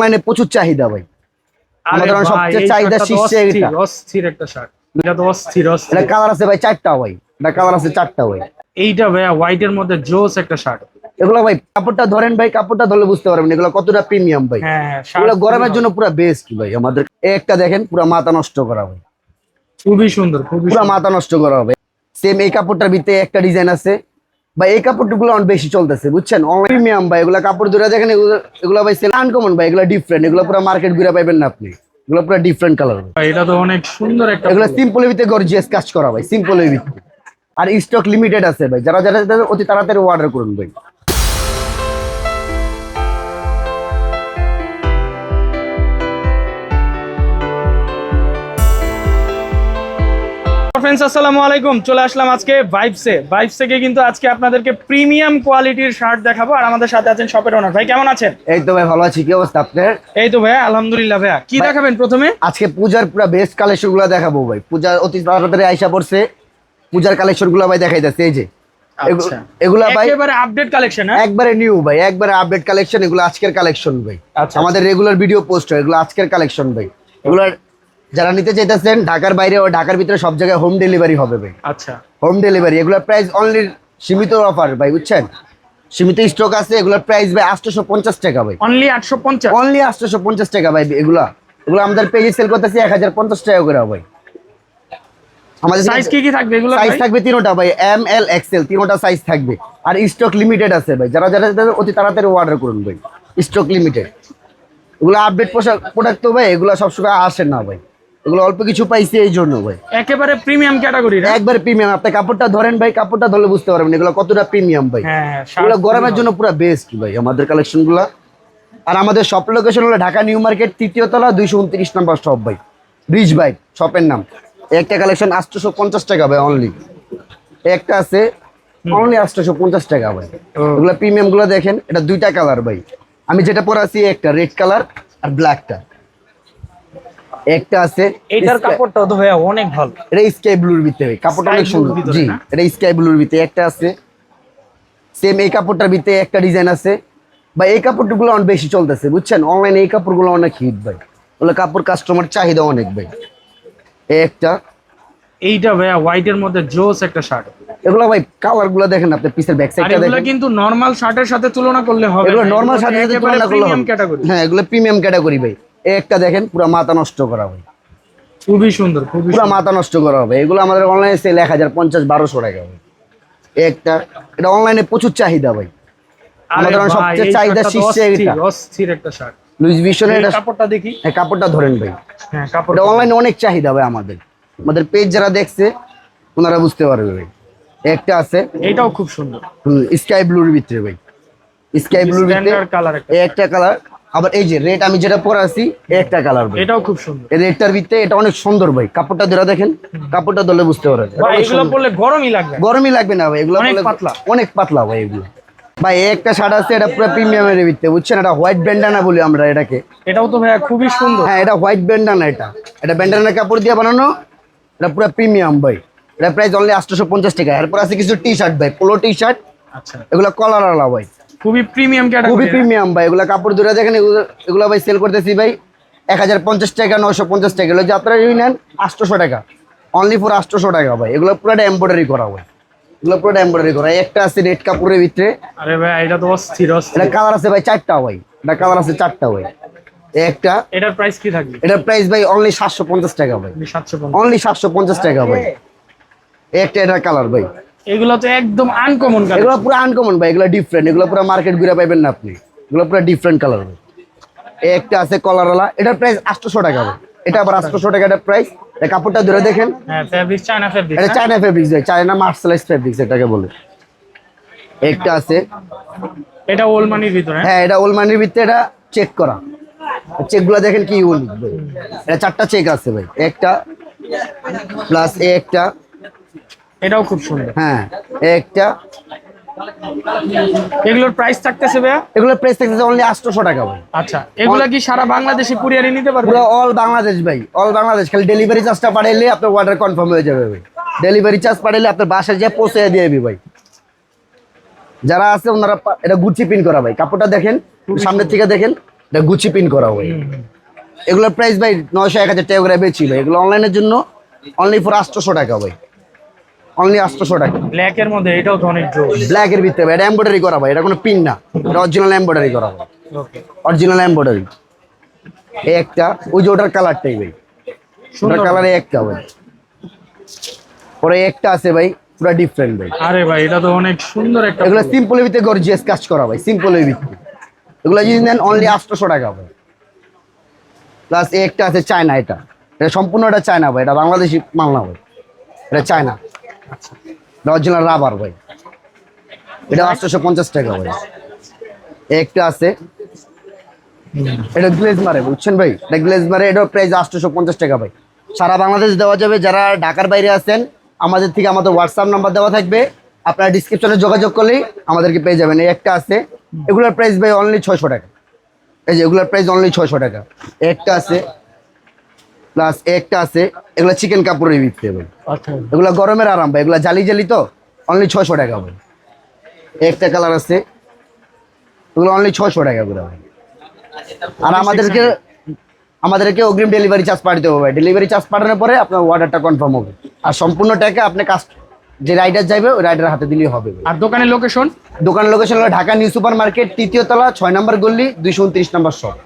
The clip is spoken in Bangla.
অনলাইনে প্রচুর চাহিদা ভাই। আমাদের সবচেয়ে চাহিদা শীর্ষে এটা। অস্থির একটা শার্ট। এটা তো অস্থির অস্থির। এটা কালার আছে ভাই চারটা ভাই। এটা কালার আছে চারটা ভাই। এইটা ভাইয়া হোয়াইট এর মধ্যে জোস একটা শার্ট। এগুলো ভাই কাপড়টা ধরেন ভাই কাপড়টা ধরলে বুঝতে পারবেন এগুলো কতটা প্রিমিয়াম ভাই। হ্যাঁ হ্যাঁ, এগুলো গরমের জন্য পুরো বেস্ট ভাই আমাদের। একটা দেখেন পুরো মাথা নষ্ট করা ভাই। খুবই সুন্দর খুবই পুরো মাথা নষ্ট করা হবে। সেম এই কাপড়টার ভিতরে একটা ডিজাইন আছে। বা এই কাপড়গুলো অনেক বেশি চলতেছে বুঝছেন? প্রিমিয়াম ভাই এগুলো কাপড় ধরে দেখেন এগুলো ভাই সেল আনকমন ভাই এগুলো ডিফারেন্ট এগুলো পুরো মার্কেট ঘুরে পাইবেন না আপনি। এগুলো পুরো ডিফারেন্ট কালার এটা তো অনেক সুন্দর একটা এগুলো সিম্পলের ভিতরে গর্জিয়াস কাজ করা ভাই সিম্পলের ভিতরে। আর স্টক লিমিটেড আছে ভাই যারা যারা অতি তাড়াতাড়ি অর্ডার করুন ভাই। ফ্রেন্ডস আসসালামু আলাইকুম। চলে আসলাম আজকে ভাইবসে ভাইবস থেকে কিন্তু আজকে আপনাদেরকে প্রিমিয়াম কোয়ালিটির শার্ট দেখাবো। আর আমাদের সাথে আছেন শপের ওনার ভাই কেমন আছেন? এই তো ভাই ভালো আছি। কি অবস্থা আপনার? এই তো ভাইয়া আলহামদুলিল্লাহ ভাইয়া। কি দেখাবেন প্রথমে? আজকে পূজার পুরো বেস্ট কালেকশনগুলো দেখাবো ভাই। পূজা অতি তাড়াতাড়ি আইসা পড়ছে। পূজার কালেকশনগুলো ভাই দেখাইতেছে এই যে। আচ্ছা। এগুলা ভাই একেবারে আপডেট কালেকশন হ্যাঁ? একবারে নিউ ভাই একবারে আপডেট কালেকশন এগুলো আজকের কালেকশন ভাই। আচ্ছা আমাদের রেগুলার ভিডিও পোস্ট হয় এগুলো আজকের কালেকশন ভাই। এগুলো যারা নিতে চাইতেছেন ঢাকার বাইরে ও ঢাকার ভিতরে সব জায়গায় হোম ডেলিভারি হবে ভাই। আচ্ছা। হোম ডেলিভারি এগুলোর প্রাইস অনলি সীমিত অফার ভাই বুঝছেন? সীমিত স্টক আছে এগুলোর প্রাইস ভাই আটশোশো পঞ্চাশ টাকা ভাই। অনলি আটশো পঞ্চাশ? অনলি আটশোশো পঞ্চাশ টাকা ভাই এগুলা। এগুলো আমাদের পেজে সেল করতেছি এক হাজার পঞ্চাশ টাকা করে ভাই। আমাদের সাইজ কি কি থাকবে এগুলো সাইজ থাকবে তিনোটা ভাই এম এল এক্সেল তিনোটা সাইজ থাকবে। আর স্টক লিমিটেড আছে ভাই যারা যারা অতি তাড়াতাড়ি অর্ডার করুন ভাই স্টক লিমিটেড এগুলো আপডেট পোশাক প্রোডাক্ট তো ভাই এগুলো সবসময় আসে না ভাই। এগুলো অল্প কিছু পাইছি এই জন্য ভাই। একেবারে প্রিমিয়াম ক্যাটাগরি একবার প্রিমিয়াম আপনি কাপড়টা ধরেন ভাই কাপড়টা ধরলে বুঝতে পারবেন এগুলো কতটা প্রিমিয়াম ভাই। হ্যাঁ হ্যাঁ, এগুলো গরমের জন্য পুরো বেস্ট ভাই আমাদের কালেকশনগুলা আর আমাদের শপ লোকেশন হলো ঢাকা নিউ মার্কেট তৃতীয় তলা দুইশো উনত্রিশ নাম্বার শপ ভাই। রিচ ভাই শপের নাম। একটা কালেকশন আটশোশো পঞ্চাশ টাকা ভাই অনলি একটা আছে অনলি আটশোশো পঞ্চাশ টাকা ভাই। এগুলো প্রিমিয়ামগুলো দেখেন এটা দুইটা কালার ভাই। আমি যেটা পরে আছি একটা রেড কালার আর ব্ল্যাকটা একটা আছে কাপড়টা তো ভাইয়া অনেক ভালো। এটা স্কাই ব্লুর ভিতরে ভাই কাপড়টা অনেক সুন্দর। জি এটা স্কাই ব্লুর ভিতরে একটা আছে। সেম এই কাপড়টার ভিতরে একটা ডিজাইন আছে। বা এই কাপড়গুলো অনেক বেশি চলতেছে বুঝছেন? অনলাইনে এই কাপড়গুলো অনেক হিট ভাই। ওগুলো কাপড় কাস্টমার চাহিদা অনেক ভাই। একটা। এইটা ভাইয়া হোয়াইট এর মধ্যে জোস একটা শার্ট এগুলো ভাই কালারগুলো দেখেন আপনি পিসের ব্যাক সাইডটা এগুলো কিন্তু নরমাল শার্টের সাথে তুলনা করলে হবে এগুলো। নর্মাল এগুলো সাথে তুলনা করলে হবে। হ্যাঁ এগুলো প্রিমিয়াম ক্যাটাগরি ভাই। একটা দেখেন পুরো মাথা নষ্ট করা হবে। খুবই সুন্দর খুবই পুরো মাথা নষ্ট করা হবে। এগুলো আমাদের অনলাইনে সেল এক হাজার পঞ্চাশ বারোশো টাকা এই একটা এটা অনলাইনে প্রচুর চাহিদা ভাই। আমাদের সবচেয়ে চাহিদা শীর্ষে এটা। অস্থির একটা শার্ট। লুইস ভিশনের এটা কাপড়টা দেখি। হ্যাঁ, কাপড়টা ধরেন ভাই। হ্যাঁ অনলাইনে অনেক চাহিদা ভাই আমাদের। আমাদের পেজ যারা দেখছে ওনারা বুঝতে পারবে ভাই। একটা আছে। এটাও খুব সুন্দর। স্কাই ব্লুর ভিতরে ভাই। স্কাই ব্লুর ভিতরে কালার একটা কালার আবার এই যে রেড আমি যেটা পরে আছি একটা কালার ভাই। এটাও খুব সুন্দর। এই রেডটার ভিতরে এটা অনেক সুন্দর ভাই। কাপড়টা ধরে দেখেন কাপড়টা ধরলে বুঝতে পারবেন। এটা ভাই এগুলো পরলে গরমই লাগবে। গরমই লাগবে না ভাই এগুলো অনেক পাতলা। অনেক পাতলা ভাই এগুলো। ভাই একটা শার্ট আছে এটা পুরো প্রিমিয়ামের ভিতরে বুঝছেন? এটা হোয়াইট ব্যান্ডানা বলি আমরা এটাকে। এটাও তো ভাইয়া খুবই সুন্দর। হ্যাঁ এটা হোয়াইট ব্যান্ডানা এটা। এটা ব্যান্ডানা কাপড় দিয়ে বানানো এটা পুরো প্রিমিয়াম ভাই। এটা প্রাইস অনলি আটশোশো পঞ্চাশ টাকা। এরপর আছে কিছু টি শার্ট ভাই পোলো টি শার্ট আচ্ছা। এগুলো কলার আলা ভাই। খুবই প্রিমিয়াম ক্যাটাগরি খুবই প্রিমিয়াম ভাই এগুলা কাপড় ধরে দেখেন এগুলো এগুলো ভাই সেল করতেছি ভাই এক হাজার পঞ্চাশ টাকা নয়শো পঞ্চাশ টাকা। এগুলো যাত্রা যদি নেন আটশোশো টাকা। অনলি ফর আটশোশো টাকা ভাই। এগুলো পুরোটা এমব্রয়ডারি করা ভাই। এগুলো পুরোটা এমব্রয়ডারি করা। একটা আছে রেড কাপড়ের ভিতরে। আরে ভাই এটা তো অস্থির অস্থির। এটা কালার আছে ভাই চারটা ভাই। এটা কালার আছে চারটা ভাই। একটা। এটার প্রাইস কি থাকবে? এটার প্রাইস ভাই অনলি সাতশো পঞ্চাশ টাকা ভাই। সাতশো অনলি সাতশো পঞ্চাশ টাকা ভাই। একটা এটার কালার ভাই। এগুলো তো একদম আনকমন এগুলো পুরো আনকমন ভাই এগুলো ডিফারেন্ট এগুলো পুরো মার্কেট ঘুরে পাইবেন না আপনি। এগুলো পুরো ডিফারেন্ট কালার ভাই এই একটা আছে কলারওয়ালা এটার প্রাইস আটশোশো টাকা ভাই এটা আবার আটশোশো টাকা এটার প্রাইস কাপড়টা ধরে দেখেন। হ্যাঁ ফেব্রিক চায়না ফেব্রিক এটা চায়না ফেব্রিক্স ভাই চায়না মার্শালাইজ ফেব্রিক্স এটাকে বলে। একটা আছে। এটা ওলমানির ভিতরে হ্যাঁ? হ্যাঁ এটা ওলমানির ভিতরে এটা চেক করা। চেকগুলো দেখেন কি ইউনিক ভাই। এটা চারটা চেক আছে ভাই। একটা প্লাস এ একটা এটাও খুব সুন্দর। হ্যাঁ একটা। এগুলোর প্রাইস থাকতেছে ভাইয়া? এগুলো প্রাইস থাকতেছে অনলি আটশোশো টাকা ভাই। আচ্ছা এগুলা কি সারা বাংলাদেশে কুরিয়ারে নিতে পারবে? পুরো অল বাংলাদেশ ভাই অল বাংলাদেশ। খালি ডেলিভারি চার্জটা পাঠাইলে আপনার অর্ডার কনফার্ম হয়ে যাবে ভাই। ডেলিভারি চার্জ পাঠাইলে আপনার বাসায় যা পৌঁছে দিয়ে দিবি ভাই। যারা আছে ওনারা এটা গুচি পিন করা ভাই। কাপড়টা দেখেন সামনের থেকে দেখেন এটা গুচি পিন করা হয় এগুলোর প্রাইস ভাই নয়শো এক হাজার টাকা করে বেছিল এগুলো অনলাইনের জন্য অনলি ফর আটশোশো টাকা ভাই। অনলি আটশোশো টাকা। ব্ল্যাক এর মধ্যে এটাও তো অনেক জোর ব্ল্যাক এর ভিতরে এটা এমব্রয়ডারি করা ভাই এটা কোনো পিন না। এটা অরিজিনাল এমব্রয়ডারি করা ভাই। ওকে অরিজিনাল এমব্রয়ডারি এই একটা ওই যে ওটার কালারটাই ভাই। ওটার কালার একটা ভাই। পরে একটা আছে ভাই পুরো ডিফারেন্ট ভাই। আরে ভাই এটা তো অনেক সুন্দর একটা এগুলো। সিম্পলের ভিতরে গর্জিয়াস কাজ করা ভাই সিম্পলের ভিতরে। এগুলো যদি নেন অনলি আটশোশো টাকা ভাই। প্লাস একটা আছে চায়না এটা। এটা সম্পূর্ণটা চায়না ভাই এটা বাংলাদেশি মাল না ভাই। এটা চায়না এটা অরিজিনাল রাবার ভাই। এটা আটশোশো পঞ্চাশ টাকা ভাই। একটা আছে। এটা গ্লেজ মারে বুঝছেন ভাই? এটা গ্লেজ মারে এটার প্রাইস আটশোশো পঞ্চাশ টাকা ভাই। সারা বাংলাদেশ দেওয়া যাবে। যারা ঢাকার বাইরে আছেন, আমাদের থেকে আমাদের হোয়াটসঅ্যাপ নাম্বার দেওয়া থাকবে। আপনারা ডিসক্রিপশনে যোগাযোগ করলেই আমাদেরকে পেয়ে যাবেন। এই একটা আছে। এগুলোর প্রাইস ভাই অনলি ছয়শো টাকা। এই যে, এগুলোর প্রাইস অনলি ছয়শো টাকা। একটা আছে। প্লাস একটা আছে এগুলো চিকেন কাপড়ের ভাই আচ্ছা। এগুলো গরমের আরাম ভাই এগুলো জালি জালি তো অনলি ছশো টাকা এই একটা কালার আছে এগুলো অনলি ছশো টাকা করে ভাই। আর আমাদেরকে আমাদেরকে অগ্রিম ডেলিভারি চার্জ পাঠাতে হবে ডেলিভারি চার্জ পাঠানোর পরে আপনার অর্ডারটা কনফার্ম হবে। আর সম্পূর্ণ টাকা আপনি কাস্ট যে রাইডার যাইবে ওই রাইডার হাতে দিলেই হবে আর দোকানের লোকেশন দোকানের লোকেশন হলো ঢাকা নিউ সুপার মার্কেট তৃতীয় তলা ছয় নম্বর গল্লি দুইশো উনত্রিশ নম্বর শপ